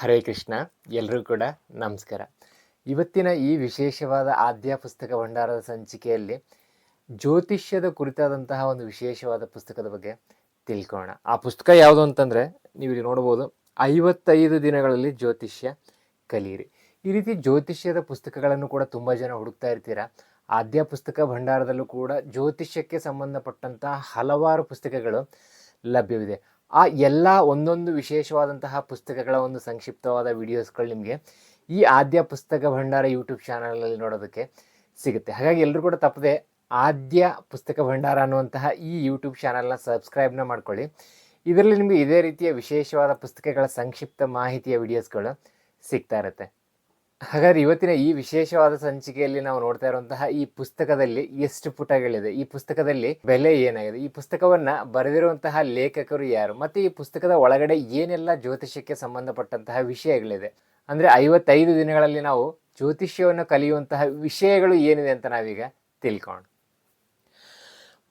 ಹರೇ ಕೃಷ್ಣ ಎಲ್ಲರೂ ಕೂಡ ನಮಸ್ಕಾರ. ಇವತ್ತಿನ ಈ ವಿಶೇಷವಾದ ಆದ್ಯ ಪುಸ್ತಕ ಭಂಡಾರದ ಸಂಚಿಕೆಯಲ್ಲಿ ಜ್ಯೋತಿಷ್ಯದ ಕುರಿತಾದಂತಹ ಒಂದು ವಿಶೇಷವಾದ ಪುಸ್ತಕದ ಬಗ್ಗೆ ತಿಳ್ಕೊಳ್ಳೋಣ ಆ ಪುಸ್ತಕ ಯಾವುದು ಅಂತಂದರೆ ನೀವು ಇಲ್ಲಿ ನೋಡ್ಬೋದು, ಐವತ್ತೈದು ದಿನಗಳಲ್ಲಿ ಜ್ಯೋತಿಷ್ಯ ಕಲಿಯಿರಿ. ಈ ರೀತಿ ಜ್ಯೋತಿಷ್ಯದ ಪುಸ್ತಕಗಳನ್ನು ಕೂಡ ತುಂಬ ಜನ ಹುಡುಕ್ತಾ ಇರ್ತೀರಾ. ಆದ್ಯ ಪುಸ್ತಕ ಭಂಡಾರದಲ್ಲೂ ಕೂಡ ಜ್ಯೋತಿಷ್ಯಕ್ಕೆ ಸಂಬಂಧಪಟ್ಟಂತಹ ಹಲವಾರು ಪುಸ್ತಕಗಳು ಲಭ್ಯವಿದೆ. ಆ ಎಲ್ಲ ಒಂದೊಂದು ವಿಶೇಷವಾದಂತಹ ಪುಸ್ತಕಗಳ ಒಂದು ಸಂಕ್ಷಿಪ್ತವಾದ ವಿಡಿಯೋಸ್ಗಳು ನಿಮಗೆ ಈ ಆದ್ಯ ಪುಸ್ತಕ ಭಂಡಾರ ಯೂಟ್ಯೂಬ್ ಚಾನಲಲ್ಲಿ ನೋಡೋದಕ್ಕೆ ಸಿಗುತ್ತೆ. ಹಾಗಾಗಿ ಎಲ್ಲರೂ ಕೂಡ ತಪ್ಪದೆ ಆದ್ಯ ಪುಸ್ತಕ ಭಂಡಾರ ಅನ್ನುವಂತಹ ಈ ಯೂಟ್ಯೂಬ್ ಚಾನಲ್ನ ಸಬ್ಸ್ಕ್ರೈಬ್ನ ಮಾಡ್ಕೊಳ್ಳಿ. ಇದರಲ್ಲಿ ನಿಮಗೆ ಇದೇ ರೀತಿಯ ವಿಶೇಷವಾದ ಪುಸ್ತಕಗಳ ಸಂಕ್ಷಿಪ್ತ ಮಾಹಿತಿಯ ವಿಡಿಯೋಸ್ಗಳು ಸಿಗ್ತಾ ಇರುತ್ತೆ. ಹಾಗಾದ್ರೆ ಇವತ್ತಿನ ಈ ವಿಶೇಷವಾದ ಸಂಚಿಕೆಯಲ್ಲಿ ನಾವು ನೋಡ್ತಾ ಇರುವಂತಹ ಈ ಪುಸ್ತಕದಲ್ಲಿ ಎಷ್ಟು ಪುಟಗಳಿದೆ? ಈ ಪುಸ್ತಕದಲ್ಲಿ ಬೆಲೆ ಏನಾಗಿದೆ? ಈ ಪುಸ್ತಕವನ್ನ ಬರೆದಿರುವಂತಹ ಲೇಖಕರು ಯಾರು? ಮತ್ತೆ ಈ ಪುಸ್ತಕದ ಒಳಗಡೆ ಏನೆಲ್ಲ ಜ್ಯೋತಿಷ್ಯಕ್ಕೆ ಸಂಬಂಧಪಟ್ಟಂತಹ ವಿಷಯಗಳಿದೆ? ಅಂದ್ರೆ ಐವತ್ತೈದು ದಿನಗಳಲ್ಲಿ ನಾವು ಜ್ಯೋತಿಷ್ಯವನ್ನು ಕಲಿಯುವಂತಹ ವಿಷಯಗಳು ಏನಿದೆ ಅಂತ ನಾವೀಗ ತಿಳ್ಕೊಂಡು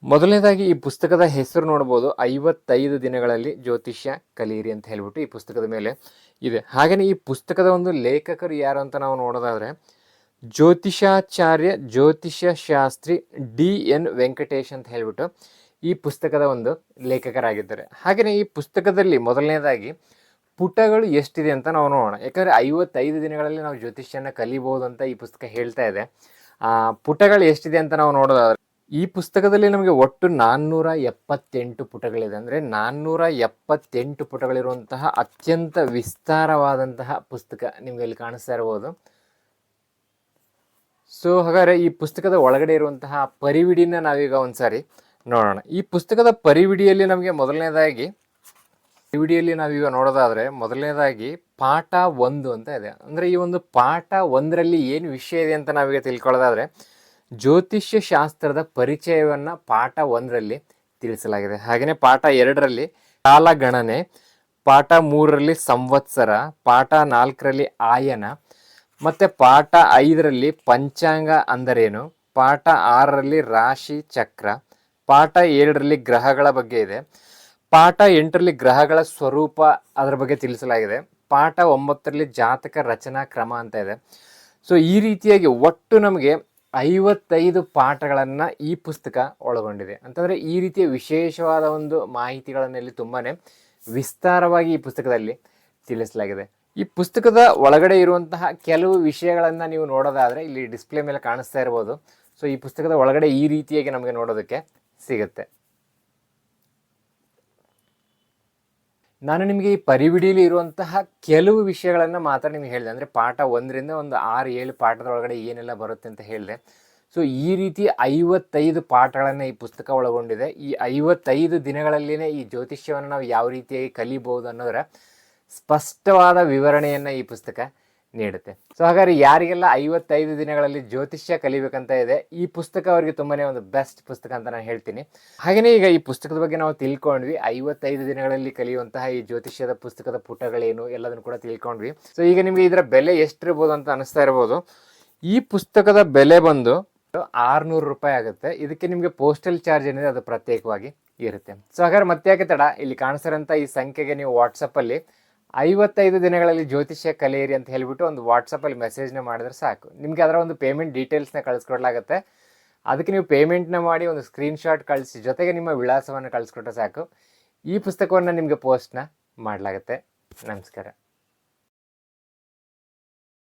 ಮೊದಲನೇದಾಗಿ ಈ ಪುಸ್ತಕದ ಹೆಸರು ನೋಡ್ಬೋದು. ಐವತ್ತೈದು ದಿನಗಳಲ್ಲಿ ಜ್ಯೋತಿಷ್ಯ ಕಲಿಯಿರಿ ಅಂತ ಹೇಳ್ಬಿಟ್ಟು ಈ ಪುಸ್ತಕದ ಮೇಲೆ ಇದೆ. ಹಾಗೆಯೇ ಈ ಪುಸ್ತಕದ ಒಂದು ಲೇಖಕರು ಯಾರು ಅಂತ ನಾವು ನೋಡೋದಾದರೆ ಜ್ಯೋತಿಷಾಚಾರ್ಯ ಜ್ಯೋತಿಷ್ಯ ಶಾಸ್ತ್ರಿ ಡಿ ಎನ್ ವೆಂಕಟೇಶ್ ಅಂತ ಹೇಳ್ಬಿಟ್ಟು ಈ ಪುಸ್ತಕದ ಒಂದು ಲೇಖಕರಾಗಿದ್ದಾರೆ. ಹಾಗೆಯೇ ಈ ಪುಸ್ತಕದಲ್ಲಿ ಮೊದಲನೇದಾಗಿ ಪುಟಗಳು ಎಷ್ಟಿದೆ ಅಂತ ನಾವು ನೋಡೋಣ. ಯಾಕಂದರೆ ಐವತ್ತೈದು ದಿನಗಳಲ್ಲಿ ನಾವು ಜ್ಯೋತಿಷ್ಯನ ಕಲಿಬೋದು ಅಂತ ಈ ಪುಸ್ತಕ ಹೇಳ್ತಾ ಇದೆ. ಪುಟಗಳು ಎಷ್ಟಿದೆ ಅಂತ ನಾವು ನೋಡೋದಾದ್ರೆ ಈ ಪುಸ್ತಕದಲ್ಲಿ ನಮಗೆ ಒಟ್ಟು ನಾನ್ನೂರ ಎಪ್ಪತ್ತೆಂಟು ಪುಟಗಳಿದೆ. ಅಂದರೆ ನಾನ್ನೂರ ಎಪ್ಪತ್ತೆಂಟು ಪುಟಗಳಿರುವಂತಹ ಅತ್ಯಂತ ವಿಸ್ತಾರವಾದಂತಹ ಪುಸ್ತಕ ನಿಮಗೆ ಇಲ್ಲಿ ಕಾಣಿಸ್ತಾ ಇರ್ಬೋದು. ಸೊ ಹಾಗಾದ್ರೆ ಈ ಪುಸ್ತಕದ ಒಳಗಡೆ ಇರುವಂತಹ ಪರಿವಿಡಿನ ನಾವೀಗ ಒಂದ್ಸಾರಿ ನೋಡೋಣ. ಈ ಪುಸ್ತಕದ ಪರಿವಿಡಿಯಲ್ಲಿ ನಮಗೆ ಮೊದಲನೇದಾಗಿ, ಪರಿವಿಡಿಯಲ್ಲಿ ನಾವೀಗ ನೋಡೋದಾದ್ರೆ ಮೊದಲನೇದಾಗಿ ಪಾಠ ಒಂದು ಅಂತ ಇದೆ. ಅಂದರೆ ಈ ಒಂದು ಪಾಠ ಒಂದರಲ್ಲಿ ಏನು ವಿಷಯ ಇದೆ ಅಂತ ನಾವೀಗ ತಿಳ್ಕೊಳ್ಳೋದಾದ್ರೆ ಜ್ಯೋತಿಷ್ಯ ಶಾಸ್ತ್ರದ ಪರಿಚಯವನ್ನು ಪಾಠ ಒಂದರಲ್ಲಿ ತಿಳಿಸಲಾಗಿದೆ. ಹಾಗೆಯೇ ಪಾಠ ಎರಡರಲ್ಲಿ ಕಾಲಗಣನೆ, ಪಾಠ ಮೂರರಲ್ಲಿ ಸಂವತ್ಸರ, ಪಾಠ ನಾಲ್ಕರಲ್ಲಿ ಆಯನ, ಮತ್ತು ಪಾಠ ಐದರಲ್ಲಿ ಪಂಚಾಂಗ ಅಂದರೇನು? ಪಾಠ ಆರರಲ್ಲಿ ರಾಶಿ ಚಕ್ರ, ಪಾಠ ಏಳರಲ್ಲಿ ಗ್ರಹಗಳ ಬಗ್ಗೆ ಇದೆ. ಪಾಠ ಎಂಟರಲ್ಲಿ ಗ್ರಹಗಳ ಸ್ವರೂಪ ಅದರ ಬಗ್ಗೆ ತಿಳಿಸಲಾಗಿದೆ. ಪಾಠ ಒಂಬತ್ತರಲ್ಲಿ ಜಾತಕ ರಚನಾ ಕ್ರಮ ಅಂತ ಇದೆ. ಸೊ ಈ ರೀತಿಯಾಗಿ ಒಟ್ಟು ನಮಗೆ ಐವತ್ತೈದು ಪಾಠಗಳನ್ನು ಈ ಪುಸ್ತಕ ಒಳಗೊಂಡಿದೆ. ಅಂತಂದರೆ ಈ ರೀತಿಯ ವಿಶೇಷವಾದ ಒಂದು ಮಾಹಿತಿಗಳನ್ನೆಲ್ಲಿ ತುಂಬಾ ವಿಸ್ತಾರವಾಗಿ ಈ ಪುಸ್ತಕದಲ್ಲಿ ತಿಳಿಸಲಾಗಿದೆ. ಈ ಪುಸ್ತಕದ ಒಳಗಡೆ ಇರುವಂತಹ ಕೆಲವು ವಿಷಯಗಳನ್ನು ನೀವು ನೋಡೋದಾದರೆ ಇಲ್ಲಿ ಡಿಸ್ಪ್ಲೇ ಮೇಲೆ ಕಾಣಿಸ್ತಾ ಇರ್ಬೋದು. ಸೊ ಈ ಪುಸ್ತಕದ ಒಳಗಡೆ ಈ ರೀತಿಯಾಗಿ ನಮಗೆ ನೋಡೋದಕ್ಕೆ ಸಿಗುತ್ತೆ. ನಾನು ನಿಮಗೆ ಈ ಪರಿವಿಡಿಯಲ್ಲಿ ಇರುವಂತಹ ಕೆಲವು ವಿಷಯಗಳನ್ನು ಮಾತ್ರ ನಿಮಗೆ ಹೇಳಿದೆ. ಅಂದರೆ ಪಾಠ ಒಂದರಿಂದ ಒಂದು ಆರು, ಏಳು ಪಾಠದೊಳಗಡೆ ಏನೆಲ್ಲ ಬರುತ್ತೆ ಅಂತ ಹೇಳಿದೆ. ಸೊ ಈ ರೀತಿ ಐವತ್ತೈದು ಪಾಠಗಳನ್ನು ಈ ಪುಸ್ತಕ ಒಳಗೊಂಡಿದೆ. ಈ ಐವತ್ತೈದು ದಿನಗಳಲ್ಲಿನೇ ಈ ಜ್ಯೋತಿಷ್ಯವನ್ನು ನಾವು ಯಾವ ರೀತಿಯಾಗಿ ಕಲಿಬಹುದು ಅನ್ನೋದರ ಸ್ಪಷ್ಟವಾದ ವಿವರಣೆಯನ್ನು ಈ ಪುಸ್ತಕ ನೀಡುತ್ತೆ. ಸೊ ಹಾಗಾದ್ರೆ ಯಾರಿಗೆಲ್ಲ ಐವತ್ತೈದು ದಿನಗಳಲ್ಲಿ ಜ್ಯೋತಿಷ್ಯ ಕಲಿಬೇಕಂತ ಇದೆ, ಈ ಪುಸ್ತಕ ಅವರಿಗೆ ತುಂಬಾನೇ ಒಂದು ಬೆಸ್ಟ್ ಪುಸ್ತಕ ಅಂತ ನಾನು ಹೇಳ್ತೀನಿ. ಹಾಗೆಯೇ ಈಗ ಈ ಪುಸ್ತಕದ ಬಗ್ಗೆ ನಾವು ತಿಳ್ಕೊಂಡ್ವಿ, ಐವತ್ತೈದು ದಿನಗಳಲ್ಲಿ ಕಲಿಯುವಂತಹ ಈ ಜ್ಯೋತಿಷ್ಯದ ಪುಸ್ತಕದ ಪುಟಗಳೇನು ಎಲ್ಲದನ್ನು ಕೂಡ ತಿಳ್ಕೊಂಡ್ವಿ. ಸೊ ಈಗ ನಿಮಗೆ ಇದರ ಬೆಲೆ ಎಷ್ಟಿರ್ಬೋದು ಅಂತ ಅನಿಸ್ತಾ ಇರ್ಬೋದು. ಈ ಪುಸ್ತಕದ ಬೆಲೆ ಬಂದು ಆರ್ನೂರು ರೂಪಾಯಿ ಆಗುತ್ತೆ. ಇದಕ್ಕೆ ನಿಮಗೆ ಪೋಸ್ಟಲ್ ಚಾರ್ಜ್ ಏನಿದೆ ಅದು ಪ್ರತ್ಯೇಕವಾಗಿ ಇರುತ್ತೆ. ಸೊ ಹಾಗಾದ್ರೆ ಮತ್ತೆ ಯಾಕೆ ತಡ? ಇಲ್ಲಿ ಕಾಣಿಸಿರೋಂಥ ಈ ಸಂಖ್ಯೆಗೆ ನೀವು ವಾಟ್ಸಪ್ಪಲ್ಲಿ ಐವತ್ತೈದು ದಿನಗಳಲ್ಲಿ ಜ್ಯೋತಿಷ್ಯ ಕಲಿಯಿರಿ ಅಂತ ಹೇಳಿಬಿಟ್ಟು ಒಂದು ವಾಟ್ಸಪ್ಪಲ್ಲಿ ಮೆಸೇಜ್ನ ಮಾಡಿದ್ರೆ ಸಾಕು. ನಿಮಗೆ ಅದರ ಒಂದು ಪೇಮೆಂಟ್ ಡೀಟೇಲ್ಸ್ನ ಕಳಿಸ್ಕೊಡ್ಲಾಗತ್ತೆ. ಅದಕ್ಕೆ ನೀವು ಪೇಮೆಂಟ್ನ ಮಾಡಿ ಒಂದು ಸ್ಕ್ರೀನ್ಶಾಟ್ ಕಳಿಸಿ, ಜೊತೆಗೆ ನಿಮ್ಮ ವಿಳಾಸವನ್ನು ಕಳಿಸ್ಕೊಟ್ರೆ ಸಾಕು. ಈ ಪುಸ್ತಕವನ್ನು ನಿಮಗೆ ಪೋಸ್ಟ್ನ ಮಾಡಲಾಗುತ್ತೆ. ನಮಸ್ಕಾರ.